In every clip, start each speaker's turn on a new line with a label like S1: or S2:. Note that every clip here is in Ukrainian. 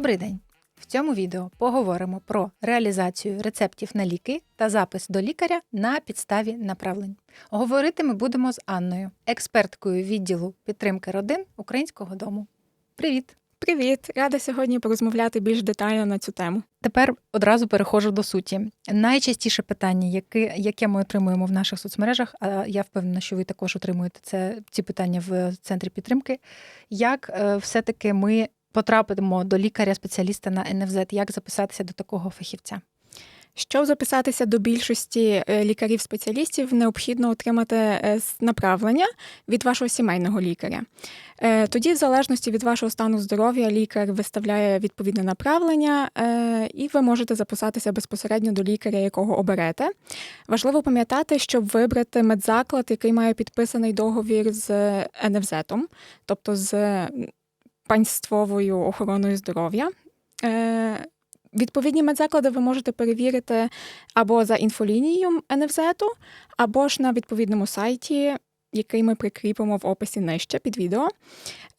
S1: Добрий день! В цьому відео поговоримо про реалізацію рецептів на ліки та запис до лікаря на підставі направлень. Говорити ми будемо з Анною, експерткою відділу підтримки родин Українського дому. Привіт!
S2: Привіт! Рада сьогодні порозмовляти більш детально на цю тему.
S1: Тепер одразу переходжу до суті. Найчастіше питання, яке, яке ми отримуємо в наших соцмережах, а я впевнена, що ви також отримуєте це ці питання в центрі підтримки. Як е, все-таки ми потрапимо до лікаря-спеціаліста на НФЗ, як записатися до такого фахівця?
S2: Щоб записатися до більшості е, лікарів-спеціалістів, необхідно отримати е, направлення від вашого сімейного лікаря. Е, Тоді, в залежності від вашого стану здоров'я, лікар виставляє відповідне направлення, і ви можете записатися безпосередньо до лікаря, якого оберете. Важливо пам'ятати, щоб вибрати медзаклад, який має підписаний договір з НФЗ, тобто з панствовою охороною здоров'я. Е, Відповідні медзаклади ви можете перевірити або за інфолінією НФЗ, або ж на відповідному сайті, який ми прикріпимо в описі нижче під відео.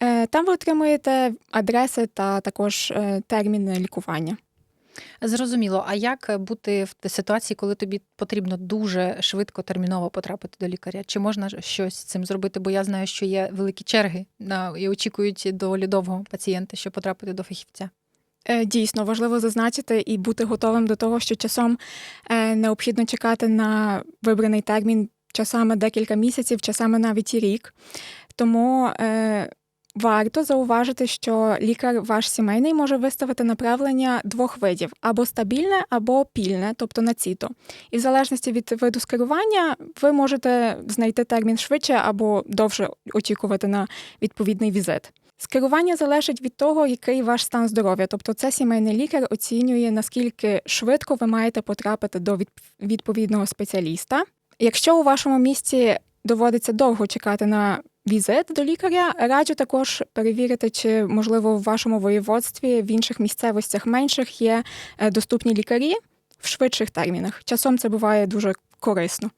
S2: Е, Там ви отримуєте адреси та також е, терміни лікування.
S1: Зрозуміло, а як бути в ситуації, коли тобі потрібно дуже швидко терміново потрапити до лікаря? Чи можна щось з цим зробити? Бо я знаю, що є великі черги на і очікують доволі довго пацієнти, щоб потрапити до фахівця.
S2: Е, Дійсно, важливо зазначити і бути готовим до того, що часом е, необхідно чекати на вибраний термін часами декілька місяців, часами навіть і рік. Тому е, варто зауважити, що лікар ваш сімейний може виставити направлення двох видів: або стабільне, або пільне, тобто на ціто. І в залежності від виду скерування, ви можете знайти термін швидше або довше очікувати на відповідний візит. Скерування залежить від того, який ваш стан здоров'я. Тобто, це сімейний лікар оцінює, наскільки швидко ви маєте потрапити до відповідного спеціаліста. Якщо у вашому місті доводиться довго чекати на візит до лікаря, раджу також перевірити, чи можливо в вашому воєводстві в інших місцевостях менших є е, доступні лікарі в швидших термінах. Часом це буває дуже корисно.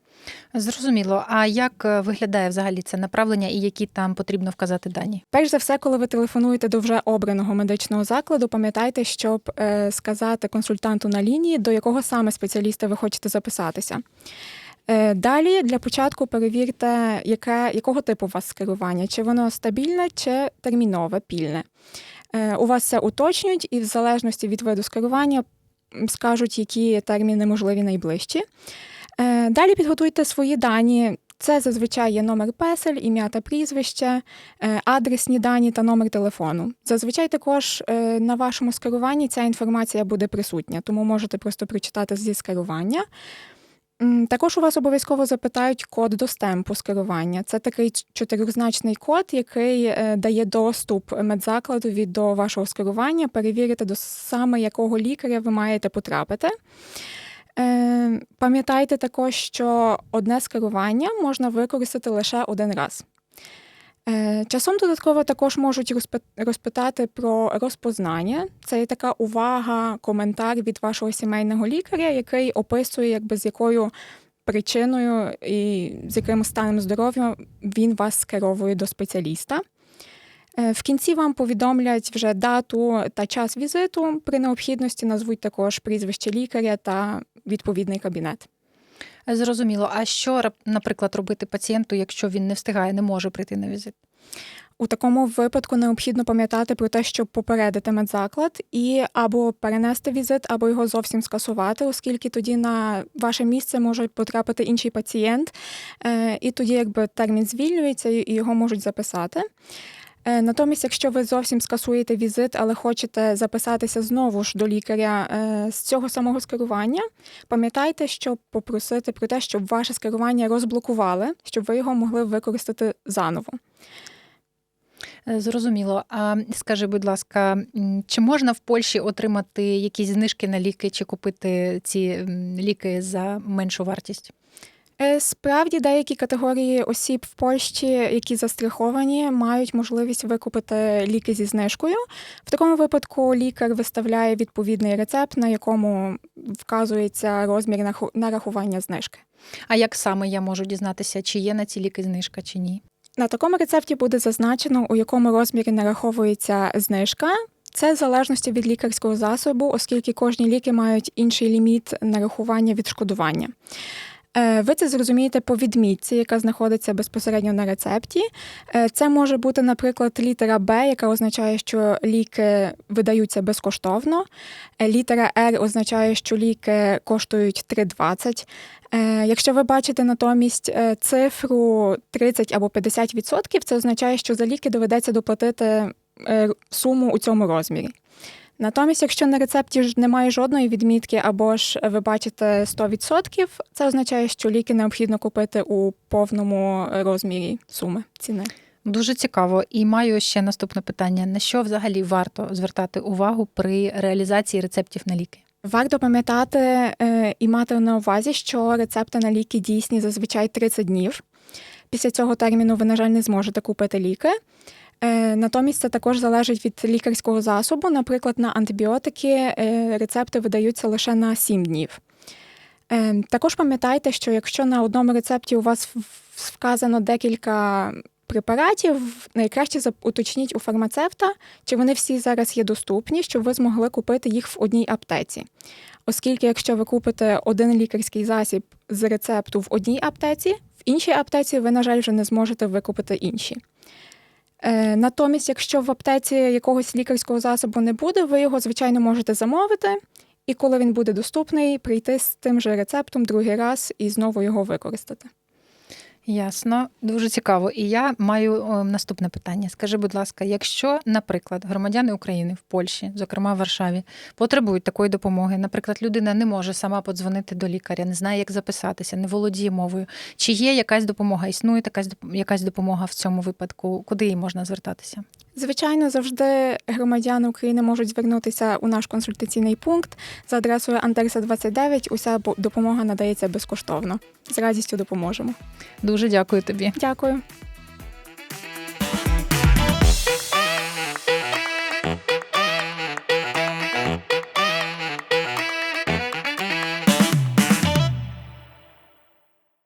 S1: Зрозуміло. А як е, виглядає взагалі це направлення і які там потрібно вказати дані?
S2: Перш за все, коли ви телефонуєте до вже обраного медичного закладу, пам'ятайте, щоб е, сказати консультанту на лінії, до якого саме спеціаліста ви хочете записатися. Е, Далі для початку перевірте, яке, якого типу у вас скерування, чи воно стабільне, чи термінове, пільне. Е, У вас це уточнюють, і в залежності від виду скерування скажуть, які терміни можливі найближчі. Е, Далі підготуйте свої дані. Це зазвичай є номер песель, ім'я та прізвище, адресні дані та номер телефону. Зазвичай також на вашому скеруванні ця інформація буде присутня, тому можете просто прочитати зі скерування. Також у вас обов'язково запитають код до стемпу скерування. Це такий чотирьохзначний код, який е, дає доступ медзакладу до вашого скерування, перевірити до саме якого лікаря ви маєте потрапити. Е, Пам'ятайте також, що одне скерування можна використати лише один раз. Е, Часом додатково також можуть розпи- розпитати про розпознання. Це є така увага, коментар від вашого сімейного лікаря, який описує, якби з якою причиною і з яким станом здоров'я він вас скеровує до спеціаліста. Е, В кінці вам повідомлять вже дату та час візиту. При необхідності назвуть також прізвище лікаря та відповідний кабінет.
S1: Зрозуміло. А що, наприклад, робити пацієнту, якщо він не встигає, не може прийти на візит?
S2: У такому випадку необхідно пам'ятати про те, щоб попередити медзаклад і або перенести візит, або його зовсім скасувати, оскільки тоді на ваше місце може потрапити інший пацієнт, е, і тоді якби термін звільнюється і його можуть записати. Е, Натомість, якщо ви зовсім скасуєте візит, але хочете записатися знову ж до лікаря е, з цього самого скерування, пам'ятайте, щоб попросити про те, щоб ваше скерування розблокували, щоб ви його могли використати заново.
S1: Е, Зрозуміло. А скажи, будь ласка, чи можна в Польщі отримати якісь знижки на ліки чи купити ці ліки за меншу вартість?
S2: Е, Справді, деякі категорії осіб в Польщі, які застраховані, мають можливість викупити ліки зі знижкою. В такому випадку лікар виставляє відповідний рецепт, на якому вказується розмір нарахування знижки.
S1: А як саме я можу дізнатися, чи є на ці ліки знижка, чи ні?
S2: На такому рецепті буде зазначено, у якому розмірі нараховується знижка. Це в залежності від лікарського засобу, оскільки кожні ліки мають інший ліміт нарахування відшкодування. Е, Ви це зрозумієте по відмітці, яка знаходиться безпосередньо на рецепті. Е, Це може бути, наприклад, літера Б, яка означає, що ліки видаються безкоштовно. Е, Літера Р означає, що ліки коштують 3,20. Е, Якщо ви бачите натомість цифру 30 або 50%, це означає, що за ліки доведеться доплатити суму у цьому розмірі. Натомість, якщо на рецепті ж немає жодної відмітки, або ж ви бачите 100%, це означає, що ліки необхідно купити у повному розмірі суми ціни.
S1: Дуже цікаво. І маю ще наступне питання: на що взагалі варто звертати увагу при реалізації рецептів на ліки?
S2: Варто пам'ятати е, і мати на увазі, що рецепти на ліки дійсні зазвичай 30 днів. Після цього терміну ви, на жаль, не зможете купити ліки. Е, Натомість це також залежить від лікарського засобу. Наприклад, на антибіотики е, рецепти видаються лише на 7 днів. Е, Також пам'ятайте, що якщо на одному рецепті у вас вказано декілька препаратів, найкраще уточніть у фармацевта, чи вони всі зараз є доступні, щоб ви змогли купити їх в одній аптеці. Оскільки, якщо ви купите один лікарський засіб з рецепту в одній аптеці, в іншій аптеці ви, на жаль, вже не зможете викупити інші. Е, Натомість, якщо в аптеці якогось лікарського засобу не буде, ви його, звичайно, можете замовити, і коли він буде доступний, прийти з тим же рецептом другий раз і знову його використати.
S1: Ясно, дуже цікаво. І я маю о, наступне питання. Скажи, будь ласка, якщо, наприклад, громадяни України в Польщі, зокрема в Варшаві, потребують такої допомоги, наприклад, людина не може сама подзвонити до лікаря, не знає, як записатися, не володіє мовою. Чи є якась допомога? Існує така якась допомога в цьому випадку? Куди їй можна звертатися?
S2: Звичайно, завжди громадяни України можуть звернутися у наш консультаційний пункт за адресою Антерса 29. Уся допомога надається безкоштовно. З радістю допоможемо.
S1: Дуже дякую тобі.
S2: Дякую.